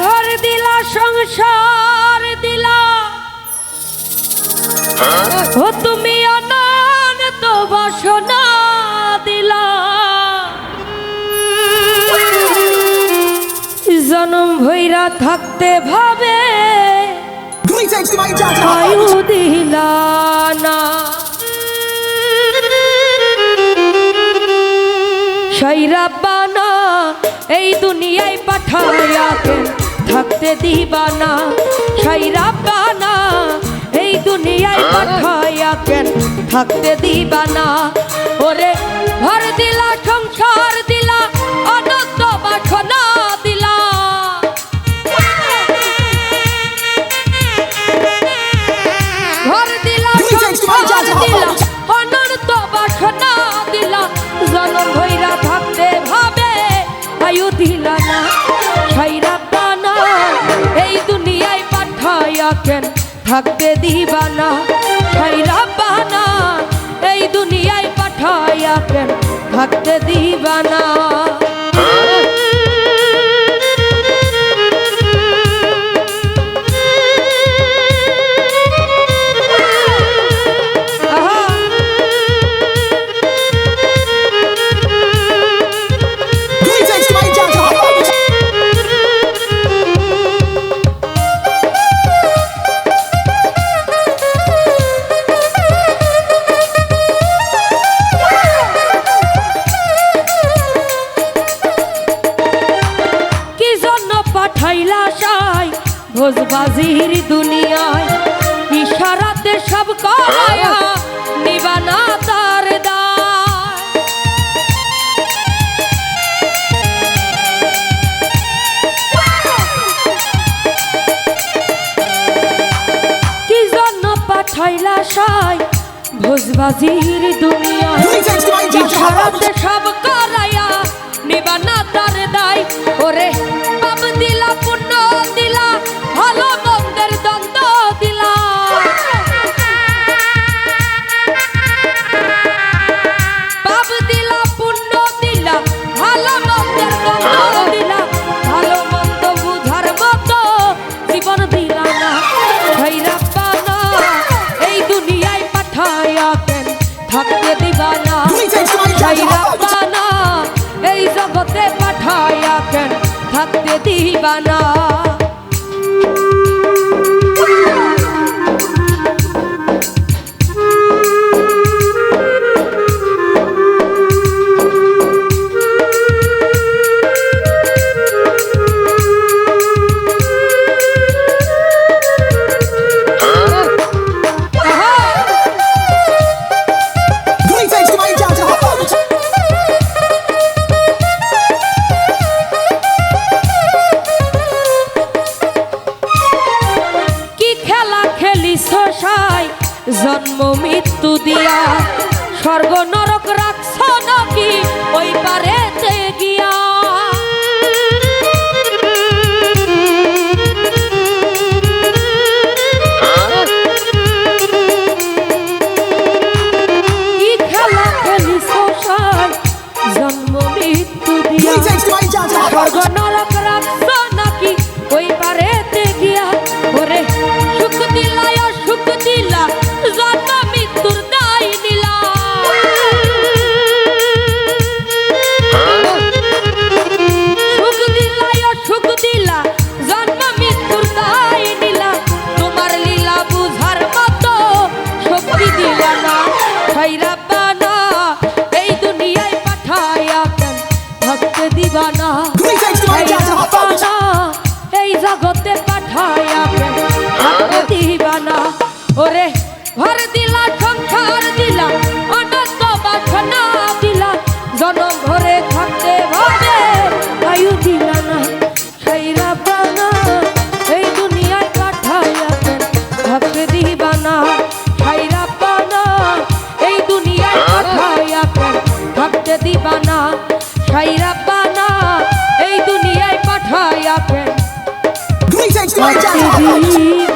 ঘর দিলা সংসার দিলা। ও তুমি অনন্ত বাসনা দিলা। জনম ভৈরা থাকতে ভাবে আয়ু দিলা না। সৈরাব্বানা এই দুনিয়ায় ছায়াকে থাকতে দিবা না ছাইরা না এই দুনিয়ায় পাঠায়া থাকতে দিবা না ওরে ভর দিলা কেন থাকতে দিবা না হাই রাব্বানা এই দুনিয়ায় পাঠাইয়া কেন থাকতে দিবা খোঁজবাজির দুনিয়ায় ইশারাতে সব করায় নিবানা তার কি জন্য পাঠাইলা সাই ভোজবাজির দুনিয়ায় ইশারাতে সব থাকতে দিবা না স্বর্গ নরক রাখছ নাকি? ওই পারে happen. Greetings my my